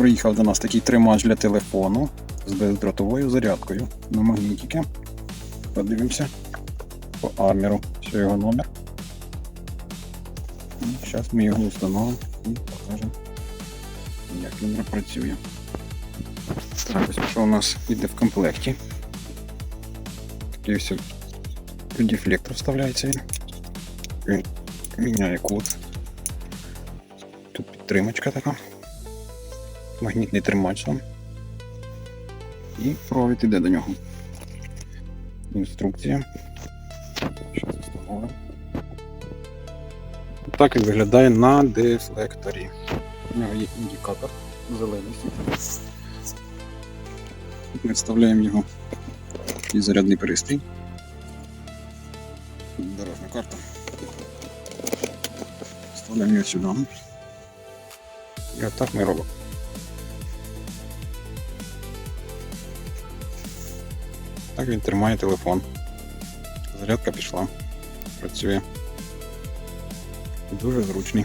приїхав до нас такий тримач для телефону з бездротовою зарядкою на магнітики. Подивимося по арміру, що його номер. Зараз ми його встановимо і покажемо, як він працює. Так, ось що у нас йде в комплекті. Такий ось дефлектор вставляється. Він міняє код. Тут підтримочка така. Магнітний тримач сам. І провід іде до нього. Інструкція. Зараз встановимо. Так він виглядає на дефлекторі. У нього є індикатор зелений. Ми вставляємо його і зарядний пристрій. Дорожня карта. Вставляємо його сюди. І отак ми робимо. Так він тримає телефон. Зарядка пішла. Працює. Дуже зручний.